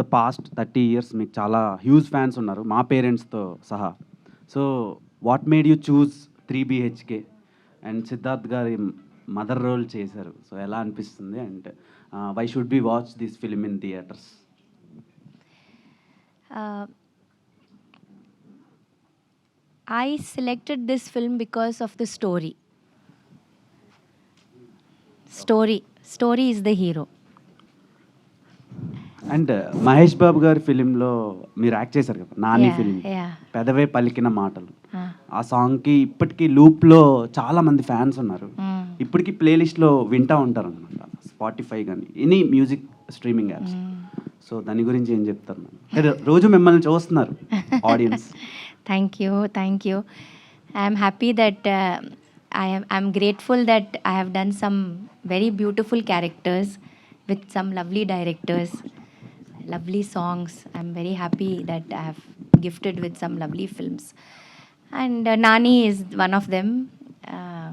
The past thirty years మీకు చాలా huge fans ఉన్నారు. మా పేరెంట్స్తో సహా. So what made you choose three BHK and Siddharth గారి మదర్ రోల్ చేశారు. సో ఎలా అనిపిస్తుంది? And why should be watch this film in theatres I selected this film because of the story story story is the hero. And Mahesh Babu గారి ఫిలింలో మీరు act చేశారు కదా Nani film. పెదవే పలికిన మాటలు ఆ సాంగ్కి ఇప్పటికీ లూప్లో చాలా మంది ఫ్యాన్స్ ఉన్నారు ఇప్పటికీ ప్లేలిస్ట్లో వింటూ ఉంటారు అనమాట స్పాటిఫై కానీ any music streaming apps. So దాని గురించి ఏం చెప్తారు రోజు మిమ్మల్ని చూస్తున్నారు audience you. Thank you. I am happy that uh, I am I'm grateful that I have done some very beautiful characters with some lovely songs. I'm very happy that I have gifted with some lovely films. And uh, Nani is one of them. Uh,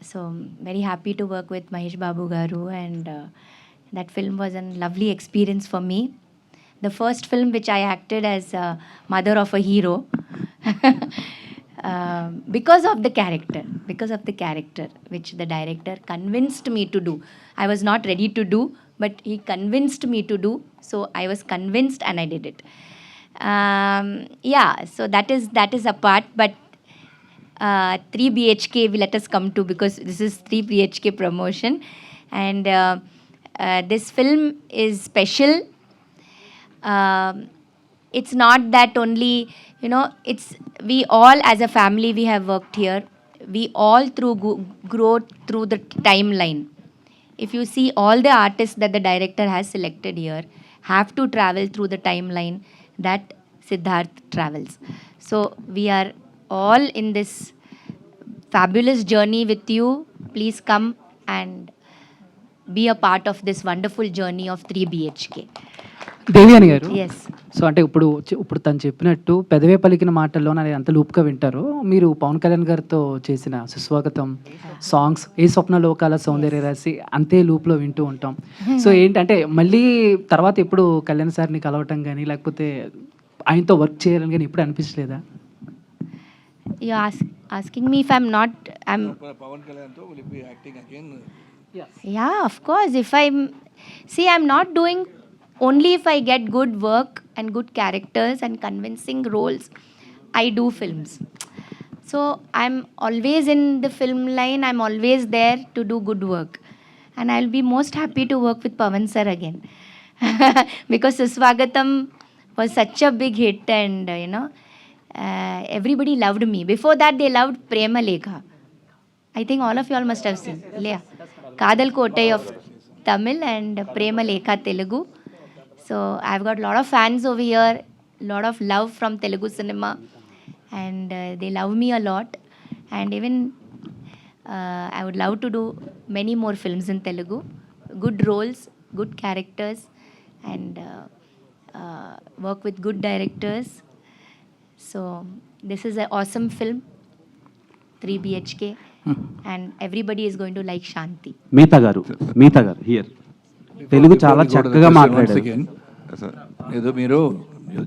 so very happy to work with Mahesh Babu Garu and uh, that film was a lovely experience for me. The first film which I acted as uh, mother of a hero um, because of the character, because of the character which the director convinced me to do. I was not ready to do, but he convinced me to do. So I was convinced and I did it. Um, yeah, so that is that is a part, but uh, 3 BHK we let us come to because this is 3 BHK promotion and uh, uh, this film is special. Um, it's not that only you know it's we all as a family we have worked here we all through grow through the timeline if you see all the artists that the director has selected here have to travel through the timeline that siddharth travels. So we are all in this fabulous journey with you. Please come and be a part of this wonderful journey of 3 bhk Devi అని గారు? Yes. So అంటే ఇప్పుడు ఇప్పుడు తను చెప్పినట్టు పెదవే పలికిన మాటల్లో అది అంత లూప్గా వింటారు. మీరు పవన్ కళ్యాణ్ గారితో చేసిన సుస్వాగతం సాంగ్స్ ఏ స్వప్న లోకాల సౌందర్య రాశి అంతే లూప్లో వింటూ ఉంటాం. సో ఏంటంటే మళ్ళీ తర్వాత ఎప్పుడు కళ్యాణ్ సార్ని కలవటం కానీ లేకపోతే ఆయనతో వర్క్ చేయాలని కానీ ఎప్పుడు అనిపించలేదా? Ask, asking me if i'm not i'm Pawan కళ్యాణ్తో will be acting again yeah of course. If i'm see i'm not doing only if i get good work and good characters and convincing roles i do films so i'm always in the film line i'm always there to do good work and i'll be most happy to work with pavan sir again because suswagatam was such a big hit and uh, you know uh, everybody loved me before that they loved prema lekha I think all of you all must have seen. Yeah. Kadal Kotai of Tamil and Prema Lekha Telugu. So I've got a lot of fans over here, lot of love from Telugu cinema, and uh, they love me a lot. And even uh, I would love to do many more films in Telugu. Good roles, good characters, and uh, uh, work with good directors. So this is an awesome film. 3 BHK, and everybody is going to like Shanti. Meeta గారు మీతా గారు here Telugu చాలా చక్కగా మాట్లాడారు ఏదో మీరు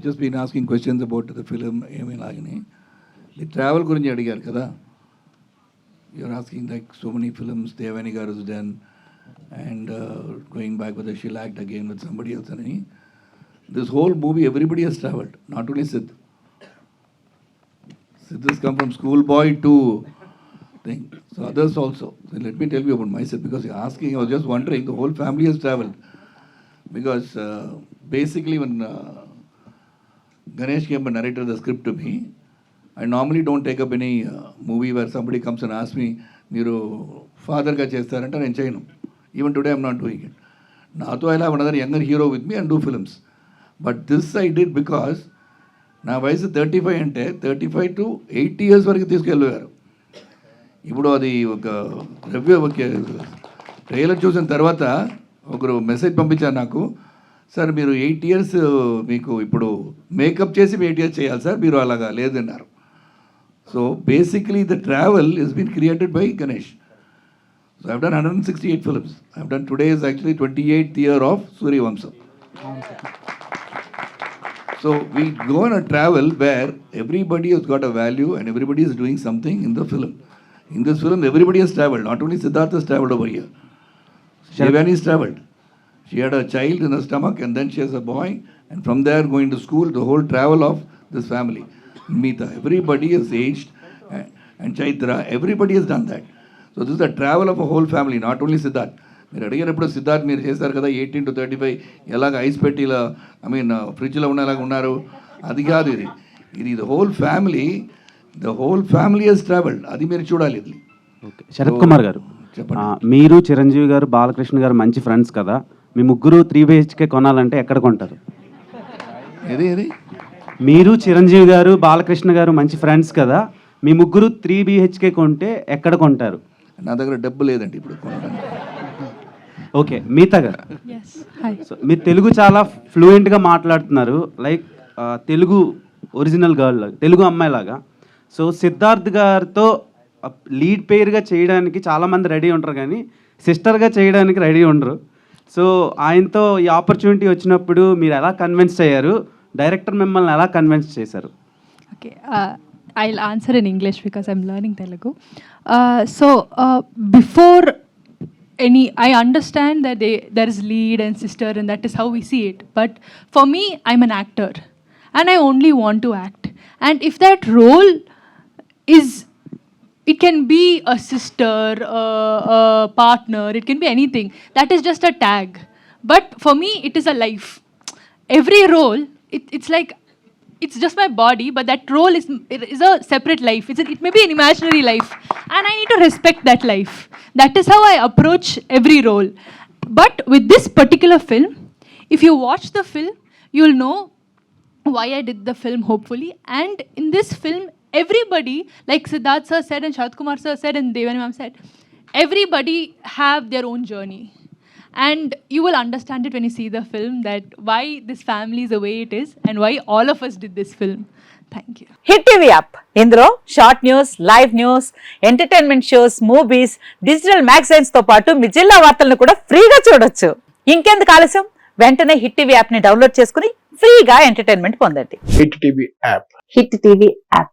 just been asking questions about the film ఏమి లాగని ఈ ట్రావెల్ గురించి అడిగారు కదా you're asking like so many films Devani గారు done and going back with she'll act again with somebody else అని this whole movie everybody has travelled not only Sidh Sidh has come from school boy to thing. So others also. So let me tell you about myself because you're asking, I was just wondering, the whole family has traveled. Because uh, basically when uh, Ganesh came and narrated the script to me, I normally don't take up any uh, movie where somebody comes and asks me, మీరు ఫాదర్గా చేస్తారంటే నేను చేయను. Even today I'm not doing it నాతో I have another younger hero with me and do films. But this I did because నా వయసు thirty five అంటే thirty five to eighty years వరకు తీసుకెళ్ళారు ఇప్పుడు అది ఒక రివ్యూ ఒక ట్రైలర్ చూసిన తర్వాత ఒకరు మెసేజ్ పంపించారు నాకు. సార్ మీరు ఎయిట్ ఇయర్స్ మీకు ఇప్పుడు మేకప్ చేసి ఎయిట్ ఇయర్స్ చేయాలి సార్ మీరు అలాగా లేదన్నారు so basically the travel is been created by Ganesh so I've done hundred and sixty eight films I've done today is actually twenty eighth year of Suryavamsam So we go on a travel where everybody has got a value and everybody is doing something in the film. In this film, everybody has traveled. Not only Siddhartha has traveled over here. Shivani has traveled. She had a child in her stomach and then she has a boy. And from there, going to school, the whole travel of this family. Meeta, everybody has aged. And, and Chaitra, everybody has done that. So this is a travel of a whole family, not only Siddharth. మీరు అడిగినప్పుడు సిద్ధార్థ్ మీరు చేశారు కదా eighteen to thirty five ఎలాగ ice పెట్టి ఇలా I mean ఫ్రిడ్జ్లో ఉన్నలాగా ఉన్నారు అది కాదు ఇది ఇది the whole family the whole family has travelled అది మీరు చూడాలి ఇది ఓకే శరత్ కుమార్ గారు మీరు చిరంజీవి గారు బాలకృష్ణ గారు మంచి ఫ్రెండ్స్ కదా మీ ముగ్గురు త్రీ బిహెచ్కే కొనాలంటే ఎక్కడ కొంటారు? ఏది ఏది? మీరు చిరంజీవి గారు బాలకృష్ణ గారు మంచి ఫ్రెండ్స్ కదా మీ ముగ్గురు త్రీ బిహెచ్కే కొంటే ఎక్కడ కొంటారు? నా దగ్గర డబ్బు లేదండి ఇప్పుడు కొనడానికి. ఓకే మీతా గారు. Yes. Hi. సో మీరు తెలుగు చాలా ఫ్లూయెంట్గా మాట్లాడుతున్నారు like Telugu original girl Telugu అమ్మాయిలాగా so Siddharth గారితో లీడ్ పేరుగా చేయడానికి చాలామంది రెడీ ఉంటారు కానీ సిస్టర్గా చేయడానికి రెడీ ఉండరు. సో ఆయనతో ఈ ఆపర్చునిటీ వచ్చినప్పుడు మీరు ఎలా కన్విన్స్ అయ్యారు డైరెక్టర్ మిమ్మల్ని ఎలా కన్విన్స్ చేశారు Okay. Uh, I'll answer in English because I'm learning Telugu. Uh, so uh, before any, I understand that they, there is lead and sister, and that is how we see it. But for me, I'm an actor, and I only want to act. And if that role is it can be a sister, a, a partner, it can be anything. That is just a tag. But for me, it is a life. Every role, it, it's like it's just my body, but that role is is a separate life. It's a, it may be an imaginary life, and I need to respect that life. That is how I approach every role. But with this particular film, if you watch the film, you'll know why I did the film, hopefully. And in this film, everybody, like Siddharth sir said and Sharath Kumar sir said and Devani ma'am said, everybody have their own journey. And you will understand it when you see the film that why this family is the way it is and why all of us did this film. Thank you. Hit TV app ఇందులో short news live news entertainment shows movies digital మ్యాగజైన్స్తో పాటు మీ జిల్లా వార్తలను కూడా ఫ్రీగా చూడొచ్చు ఇంకెందుకు ఆలస్యం వెంటనే హిట్ టీవీ యాప్ని డౌన్లోడ్ చేసుకుని ఫ్రీగా ఎంటర్టైన్మెంట్ పొందండి hit TV app hit TV app